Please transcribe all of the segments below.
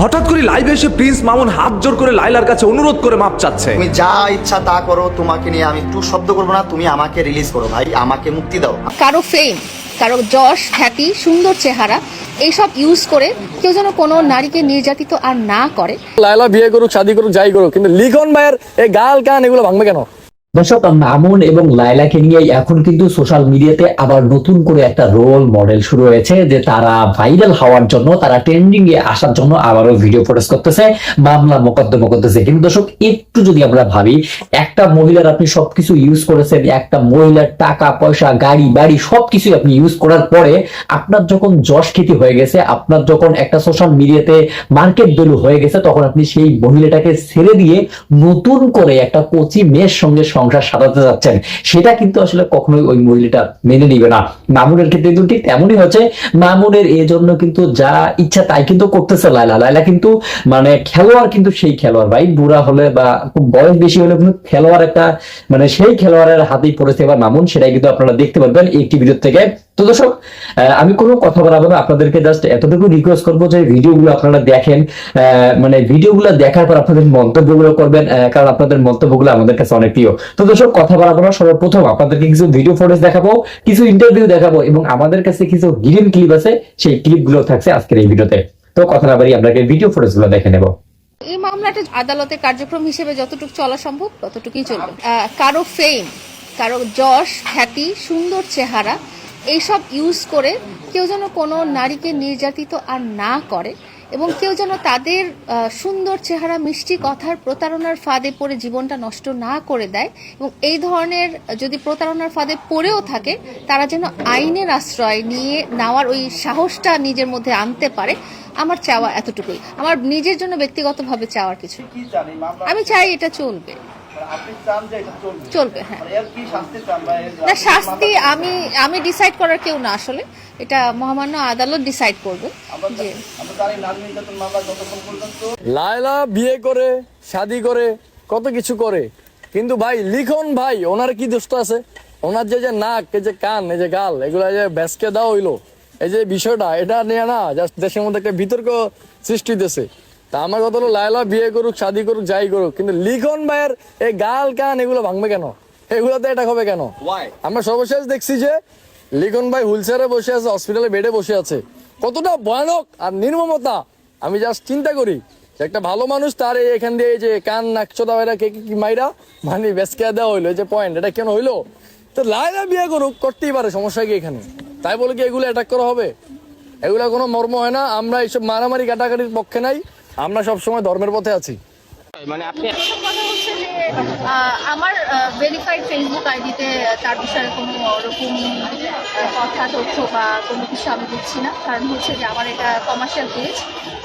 হঠাৎ করে লাইভে এসে প্রিন্স মামুন হাত জোর করে লাইলার কাছে অনুরোধ করে মাপ চাচ্ছে। তুমি যা ইচ্ছা তা করো তোমাকে নিয়ে আমি একটু শব্দ করব না তুমি আমাকে রিলিজ করো ভাই আমাকে মুক্তি দাও। কারও ফেম কারও যশ খ্যাতি সুন্দর চেহারা এইসব ইউজ করে কেউ যেন কোনো নারীকে নির্যাতিত আর না করে। লায়লা বিয়ে করুক শাদি করুক যাই করুক কিন্তু লিখন ভাইয়ের এই গাল কান এগুলো ভাঙবে কেন? দর্শক, মামুন এবং লাইলাকে নিয়ে এখন কিন্তু সোশ্যাল মিডিয়াতে আবার নতুন করে একটা রোল মডেল শুরু হয়েছে যে তারা ভাইরাল হওয়ার জন্য, তারা ট্রেন্ডিং এ আসার জন্য আবারও ভিডিও পোস্ট করতেছে। মামলা মোকদ্দমা করতেছে। কিন্তু দর্শক, একটু যদি আমরা ভাবি, একটা মহিলার আপনি সবকিছু ইউজ করেছেন, একটা মহিলার টাকা, পয়সা, গাড়ি, বাড়ি সবকিছু আপনি ইউজ করার পরে আপনার যখন যশ খ্যাতি হয়ে গেছে, আপনার যখন একটা সোশ্যাল মিডিয়াতে মার্কেট ভ্যালু হয়ে গেছে, তখন আপনি সেই মহিলাটাকে ছেড়ে দিয়ে নতুন করে একটা কচি মেয়ের সঙ্গে সংসার সাজাতে যাচ্ছেন, সেটা কিন্তু আসলে কখনোই ওই মহিলাটা মেনে নিবে না। মামুনের ক্ষেত্রে কিন্তু ঠিক তেমনই হচ্ছে। মামুনের এই জন্য কিন্তু যা ইচ্ছা তাই কিন্তু করতেছে লাইলা লাইলা কিন্তু মানে খেলোয়াড় কিন্তু সেই খেলোয়াড় ভাই। বুড়া হলে বা খুব বয়স বেশি হলে কিন্তু খেলোয়াড় একটা মানে সেই খেলোয়াড়ের হাতেই পড়েছে এবার মামুন। সেটাই কিন্তু আপনারা দেখতে পারবেন একটি ভিডিও থেকে। তো দর্শক আমি কোনো কথা বলাবো না। আপনাদেরকে জাস্ট এতটুকু রিকোয়েস্ট করব যে ভিডিওগুলো আপনারা দেখেন। মানে ভিডিওগুলো দেখার পর আপনাদের মন্তব্যগুলো করবেন কারণ আপনাদের মন্তব্যগুলো আমাদের কাছে অনেক প্রিয়। তো দর্শক, কথা বলাবো না, সর্বপ্রথম আপনাদেরকে কিছু ভিডিও ফুটেজ দেখাবো, কিছু ইন্টারভিউ দেখাবো এবং আমাদের কাছে কিছু হিডেন ক্লিপ আছে, সেই ক্লিপগুলো থাকছে আজকের এই ভিডিওতে। তো কথা না বাড়ি আপনাকে ভিডিও ফুটেজগুলো দেখে নেব। এই মামলাটা আদালতে কার্যক্রম হিসেবে যতটুকু চলা সম্ভব ততটুকুই চলবে। কারও ফেম কারও যশ, খ্যাতি, সুন্দর চেহারা এইসব ইউজ করে কেউ যেন কোনো নারীকে নির্যাতিত আর না করে এবং কেউ যেন তাদের সুন্দর চেহারা মিষ্টি কথার প্রতারণার ফাঁদে পড়ে জীবনটা নষ্ট না করে দেয় এবং এই ধরনের যদি প্রতারণার ফাঁদে পড়েও থাকে তারা যেন আইনের আশ্রয় নিয়ে নেওয়ার ওই সাহসটা নিজের মধ্যে আনতে পারে আমার চাওয়া এতটুকুই। আমার নিজের জন্য ব্যক্তিগতভাবে চাওয়ার কিছু আমি চাই এটা চলবে। মানে আপনি চান যে এটা চলবে। চলবে হ্যাঁ। মানে না শাস্তি আমি আমি ডিসাইড করার কেউ না আসলে। এটা মহামান্য আদালত ডিসাইড করবে আমরা যে লায়লা বিয়ে করে শাদি করে কত কিছু করে। কিন্তু ভাই লিখন ভাই ওনার কি দোষটা আছে? ওনার যে যে নাক এই যে কান এই যে গাল এগুলো যে ব্যাসকে দেওয়া হইল এই যে বিষয়টা এটা নিয়ে না জাস্ট দেশের মধ্যে একটা বিতর্ক সৃষ্টি দিতেছে। তা আমার কথা হলো লায়লা বিয়ে করুক শাদি করুক যাই করুক কিন্তু লিখন ভাইয়ের এই গাল কান এগুলো ভাঙবে কেন? এগুলোতে এটা হবে কেন? আমরা সর্বশেষ দেখছি যে লিখন ভাই হুইলচেয়ারে বসে আছে হসপিটালে বেডে বসে আছে। কতটা ভয়ানক আর নির্মমতা। আমি জাস্ট চিন্তা করি একটা ভালো মানুষ তার এই এখান দিয়ে এই যে কান নাক চোদা কে কি মাইরা মানে বেসকে দেওয়া হইল যে পয়েন্ট এটা কেন হইল? তো লাইলা বিয়ে করুক করতেই পারে সমস্যা কি এখানে? তাই বলে কি এগুলো অ্যাটাক করা হবে? এগুলো কোনো মর্ম হয় না আমরা এইসব মারামারি কাটাকাটির পক্ষে নাই। আমরা সবসময় ধর্মের পথে আছি। প্রথম কথা হচ্ছে যে আমার ভেরিফাইড ফেসবুক আইডিতে তার বিষয়ে কোনো রকম আহ, কথা তথ্য বা কোনো কিছু আমি দিচ্ছি না। কারণ হচ্ছে যে আমার এটা কমার্শিয়াল পেজ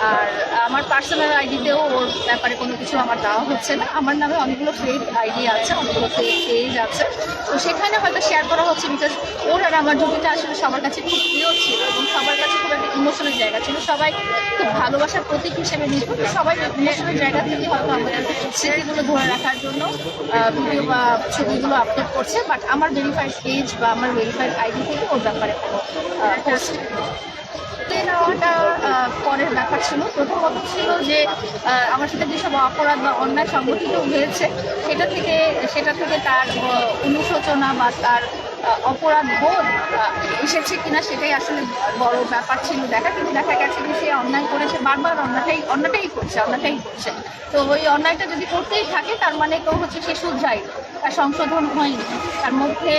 আর আমার পার্সোনাল আইডিতেও ওর ব্যাপারে কোনো কিছু আমার দেওয়া হচ্ছে না। আমার নামে অনেকগুলো ফেক আইডি আছে অনেকগুলো ফেক পেজ আছে। তো সেখানে হয়তো শেয়ার করা হচ্ছে বিকজ ওর আর আমার জমিটা আসলে সবার কাছে খুব প্রিয় ছিল এবং সবার কাছে খুব একটা ইমোশনাল জায়গা ছিল। সবাই খুব ভালোবাসার প্রতীক হিসেবে নিত। সবাই ইমোশনাল জায়গা থেকে হয়তো স্মৃতিগুলো ধরে রাখার জন্য ভিডিও বা ছবিগুলো আপলোড করছে বাট আমার ভেরিফাইড পেজ বা আমার ভেরিফাইড আইডি থেকে ওর ব্যাপারে কোনো পোস্ট নেওয়াটা পরের ব্যাপার ছিল। প্রথমত ছিল যে আমার সাথে যেসব অপরাধ বা অন্যায় সংগঠিত হয়েছে, সেটা থেকে সেটা থেকে তার অনুশোচনা বা তার অপরাধ বোধ এসেছে কিনা সেটাই আসলে বড় ব্যাপার ছিল। দেখা কিন্তু দেখা গেছে যে সে অন্যায় করেছে, বারবার অন্যটাই অন্যটাই করছে অন্যটাই করছে। তো ওই অন্যায়টা যদি করতেই থাকে, তার মানে তো হচ্ছে সে শুধরাই তার সংশোধন হয়নি। তার মধ্যে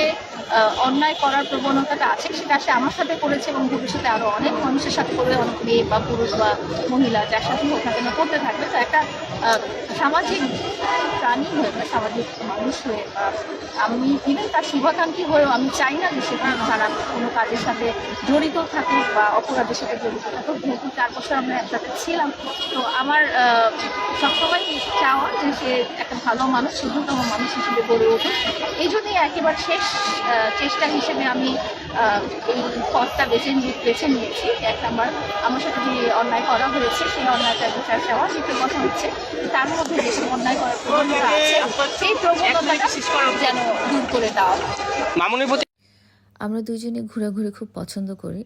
অন্যায় করার প্রবণতাটা আছে, সেটা সে আমার সাথে করেছে এবং ভবিষ্যতে আরও অনেক মানুষের সাথে করবে, অনেক মেয়ে বা পুরুষ বা মহিলা যার সাথে হোক না কেন করতে থাকবে। তো একটা সামাজিক প্রাণী হয়ে বা সামাজিক মানুষ হয়ে আমি ইভেন তার শুভাকাঙ্ক্ষী হয়েও আমি চাই না যে সেখানে তারা কোনো কাজের সাথে জড়িত থাকুক বা অপরাধের সাথে জড়িত থাকুক। যেহেতু চার বছর আমরা একসাথে ছিলাম, তো আমার সবসময় চাওয়া যে সে একটা ভালো মানুষ, শুদ্ধতম মানুষ হিসেবে গড়ে উঠুক। এই জন্যই একেবারে শেষ চেষ্টা হিসেবে আমি এই পথটা বেছে বেছে নিয়েছি। এক নাম্বার আমার সাথে যে অন্যায় করা হয়েছে সেই অন্যায়টা বিচার চাওয়া দ্বিতীয় কথা হচ্ছে তার মধ্যে যেসব অন্যায় করার প্রবণতা আছে সেই প্রবণতাটা যেন দূর করে দেওয়া হয় আমরা দুজনে ঘোরাঘুরি খুব পছন্দ করি।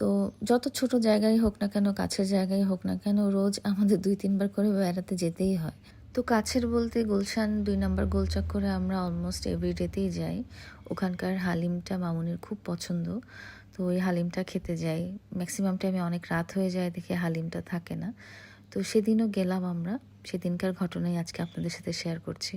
তো যত ছোট জায়গায় হোক না কেন কাছের জায়গায় হোক না কেন রোজ আমাদের দুই তিনবার করে বেড়াতে যেতেই হয়। তো কাছের বলতে গুলশান দুই নাম্বার গোলচক করে আমরা অলমোস্ট এভরিডেতেই যাই। ওখানকার হালিমটা মামুনির খুব পছন্দ। তো ওই হালিমটা খেতে যাই। ম্যাক্সিমাম টাইমে অনেক রাত হয়ে যায় দেখে হালিমটা থাকে না। তো সেদিনও গেলাম আমরা। সেদিনকার ঘটনাই আজকে আপনাদের সাথে শেয়ার করছি।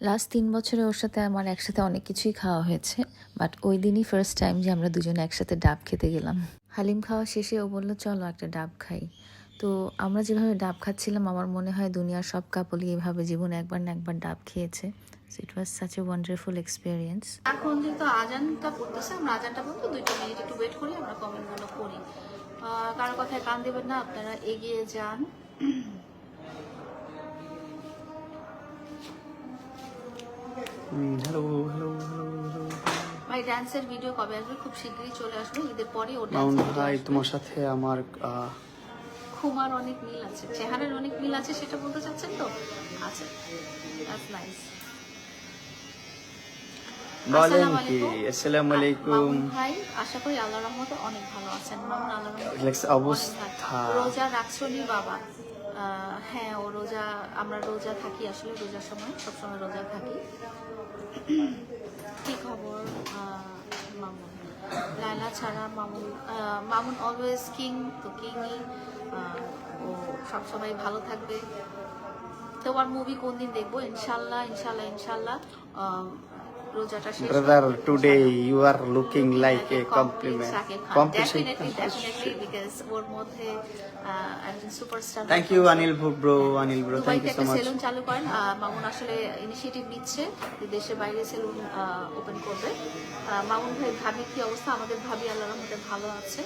লাস্ট তিন বছরে ওর সাথে আমার একসাথে অনেক কিছুই খাওয়া হয়েছে। বাট ওই দিনই ফার্স্ট টাইম যে আমরা দুজনে একসাথে ডাব খেতে গেলাম। হালিম খাওয়া শেষে ও বলল, চলো একটা ডাব খাই। তো আমরা যেভাবে ডাব খাচ্ছিলাম, আমার মনে হয় দুনিয়ার সব কাপলই এভাবে জীবনে একবার না একবার ডাব খেয়েছে। It was such a wonderful experience এখন যেহেতু আজানটা পড়তেছে আমরা আজানটা বলতে দুইটা মিনিট একটু ওয়েট করি আমরা কমেন্টগুলো করি কারও কথায় কান দেবেন না আপনারা এগিয়ে যান। হ্যালো হ্যালো হ্যালো ভাই ড্যান্সের ভিডিও কবে আসবে? খুব শীঘ্রই চলে আসবে ঈদের পরে ভাই তোমার সাথে আমার আহ, খুমার অনেক মিল আছে চেহারার অনেক মিল আছে সেটা বলতে চাচ্ছেন তো? আচ্ছা দ্যাটস নাইস বলেন কি আসসালামু আলাইকুম। ভাই আশা করি আল্লাহ রহমতে অনেক ভালো আছেন। মামুন আল্লাহ রহমতে অবস্থা। রোজা রাখছনি বাবা। হ্যাঁ ও রোজা আমরা রোজা থাকি আসলে রোজার সময় সবসময় রোজা থাকি। কি খবর? মামুন। লায়লা ছাড়া মামুন মামুন অলওয়েজ কিং তো কিংই ও সবসময় ভালো থাকবে। তোমার মুভি কোন দিন দেখব? ইনশাল্লাহ ইনশাল্লাহ ইনশাল্লাহ। রোজাটা শেষ হোক। Brother today you are looking like a compliment compliment ওর মধ্যে একজন superstar thank you Anil bro Anil bro thank you so much salon চালু করেন। মামুন আসলে ইনিশিয়েটিভ নিচ্ছে যে দেশের বাইরে সেলুন ওপেন করবে। মামুন ভাই ভাবি কি অবস্থা? আমাদের ভাবি আল্লাহর রহমতে ভালো আছে।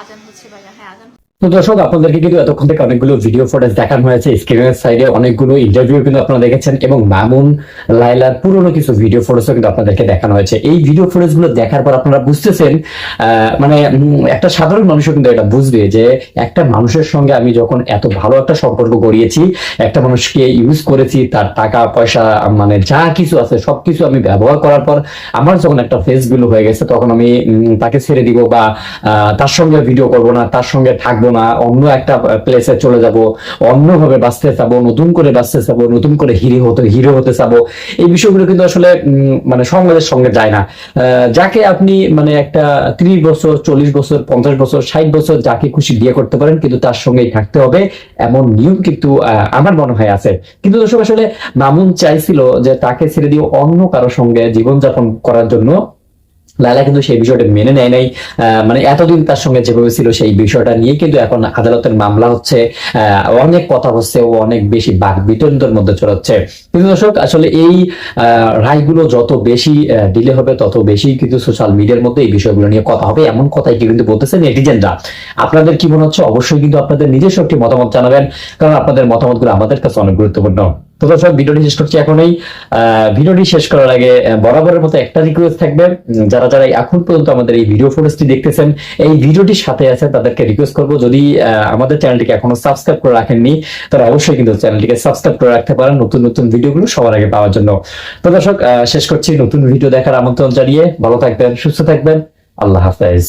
আজান হচ্ছে বাইরে হ্যাঁ আজান দর্শক, আপনাদেরকে কিন্তু এতক্ষণ থেকে অনেকগুলো ভিডিও ফুটেজ দেখানো হয়েছে। স্ক্রিনের সাইডে অনেকগুলো ইন্টারভিউ কিন্তু আপনারা দেখেছেন এবং মামুন লাইলার পুরনো কিছু ভিডিও ফুটেজও কিন্তু আপনাদেরকে দেখানো হয়েছে। এই ভিডিও ফুটেজগুলো দেখার পর আপনারা বুঝতেছেন মানে একটা সাধারণ মানুষও কিন্তু এটা বুঝবে যে একটা মানুষের সঙ্গে আমি যখন এত ভালো একটা সম্পর্ক গড়িয়েছি, একটা মানুষকে ইউজ করেছি, তার টাকা, পয়সা মানে যা কিছু আছে, সবকিছু আমি ব্যবহার করার পর আমার যখন একটা ফেস বিলু হয়ে গেছে, তখন আমি তাকে ছেড়ে দিব বা তার সঙ্গে ভিডিও করব না, তার সঙ্গে থাকব না, অন্য একটা প্লেসে চলে যাব, অন্যভাবে বাঁচতে চাবো, নতুন করে বাঁচতে চাবো, নতুন করে হিরো হতে হিরো হতে চাবো, এই বিষয়গুলো কিন্তু আসলে মানে সমাজের সঙ্গে যায় না। যাকে আপনি মানে একটা ত্রিশ বছর, চল্লিশ বছর, পঞ্চাশ বছর, ষাট বছর যাকে খুশি বিয়ে করতে পারেন, কিন্তু তার সঙ্গেই থাকতে হবে, এমন নিয়ম কিন্তু আমার মনে হয় আছে। কিন্তু দর্শক, আসলে মামুন চাইছিল যে তাকে ছেড়ে দিয়ে অন্য কারোর সঙ্গে জীবনযাপন করার জন্য লালা কিন্তু সেই বিষয়টা মেনে নেয় নাই। মানে এতদিন তার সঙ্গে যেভাবে ছিল সেই বিষয়টা নিয়ে কিন্তু এখন আদালতের মামলা হচ্ছে। অনেক কথা হচ্ছে ও অনেক বেশি বাক বিতণ্ডের মধ্যে চড়াচ্ছে। কিন্তু দর্শক, আসলে এই রায়গুলো যত বেশি ডিলে হবে, তত বেশি কিন্তু সোশ্যাল মিডিয়ার মধ্যে এই বিষয়গুলো নিয়ে কথা হবে। এমন কথাই কিন্তু বলতেছে নেটিজেনরা আপনাদের কি মনে হচ্ছে? অবশ্যই কিন্তু আপনাদের নিজস্ব একটি মতামত জানাবেন। কারণ আপনাদের মতামতগুলো আমাদের কাছে অনেক গুরুত্বপূর্ণ। তো দর্শক ভিডিওটি শেষ করছি এখনই। আহ, ভিডিওটি শেষ করার আগে বরাবরের মতো একটা রিকোয়েস্ট থাকবে। যারা যারা এখন পর্যন্ত আমাদের এই ভিডিও ফুটেজটি দেখতেছেন এই ভিডিওটির সাথে আছে তাদেরকে রিকোয়েস্ট করব। যদি আমাদের চ্যানেলটিকে এখনও সাবস্ক্রাইব করে রাখেননি তারা অবশ্যই কিন্তু চ্যানেলটিকে সাবস্ক্রাইব করে রাখতে পারেন নতুন নতুন ভিডিওগুলো সবার আগে পাওয়ার জন্য। তো দর্শক শেষ করছি নতুন ভিডিও দেখার আমন্ত্রণ জানিয়ে। ভালো থাকবেন সুস্থ থাকবেন। আল্লাহ হাফেজ।